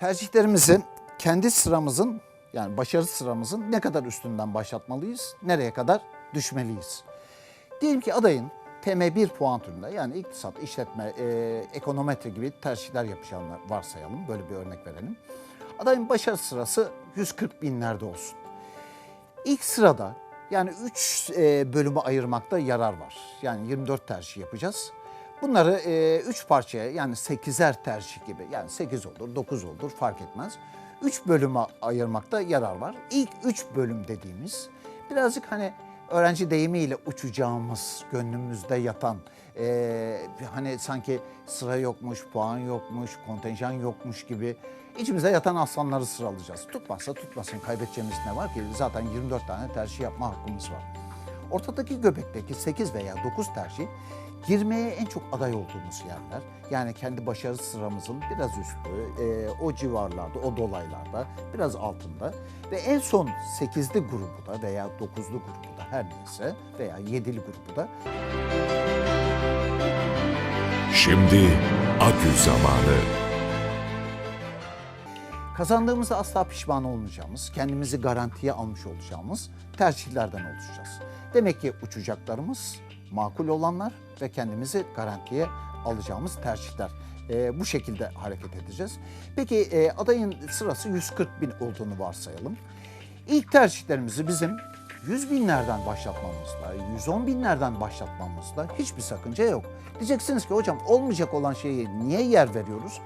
tercihlerimizin kendi sıramızın yani başarı sıramızın ne kadar üstünden başlatmalıyız, nereye kadar düşmeliyiz? Diyelim ki adayın TM1 puan türünde yani iktisat, işletme, e, ekonometri gibi tercihler yapacağını varsayalım. Böyle bir örnek verelim. Adayın başarı sırası 140 binlerde olsun. İlk sırada yani 3 bölüme ayırmakta yarar var. Yani 24 tercih yapacağız. Bunları 3 parçaya yani 8'er tercih gibi yani 8 olur 9 olur fark etmez. 3 bölüme ayırmakta yarar var. İlk 3 bölüm dediğimiz birazcık hani öğrenci deyimiyle uçacağımız, gönlümüzde yatan, e, hani sanki sıra yokmuş, puan yokmuş, kontenjan yokmuş gibi içimize yatan aslanları sıralayacağız. Tutmazsa tutmasın kaybedeceğimiz ne var ki? Zaten 24 tane tercih yapma hakkımız var. Ortadaki göbekteki 8 veya 9 tercih girmeye en çok aday olduğumuz yerler. Yani kendi başarı sıramızın biraz üstü, e, o civarlarda, o dolaylarda, biraz altında. Ve en son 8'li grubu da veya 9'lu grubu da her neyse veya 7'li grubu da Şimdi akü zamanı. Kazandığımızda asla pişman olmayacağımız, kendimizi garantiye almış olacağımız tercihlerden oluşacağız. Demek ki uçacaklarımız makul olanlar ve kendimizi garantiye alacağımız tercihler. Ee, bu şekilde hareket edeceğiz. Peki e, adayın sırası 140 bin olduğunu varsayalım. İlk tercihlerimizi bizim 100 binlerden başlatmamızda, 110 binlerden başlatmamızda hiçbir sakınca yok. Diyeceksiniz ki hocam olmayacak olan şeye niye yer veriyoruz?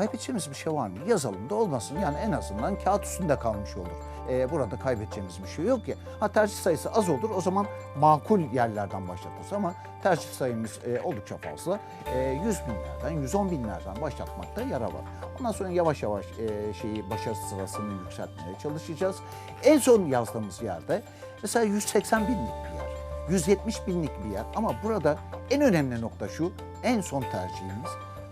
Kaybedeceğimiz bir şey var mı? Yazalım da olmasın. Yani en azından kağıt üstünde kalmış olur. Ee, burada kaybedeceğimiz bir şey yok ki. Ha tercih sayısı az olur o zaman makul yerlerden başlatırız ama tercih sayımız e, oldukça fazla. E, 100 binlerden, 110 binlerden başlatmakta yarar var. Ondan sonra yavaş yavaş e, şeyi başarı sırasını yükseltmeye çalışacağız. En son yazdığımız yerde mesela 180 binlik bir yer. 170 binlik bir yer ama burada en önemli nokta şu en son tercihimiz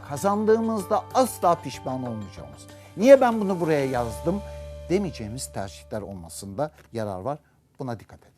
kazandığımızda asla pişman olmayacağımız. Niye ben bunu buraya yazdım demeyeceğimiz tercihler olmasında yarar var. Buna dikkat edin.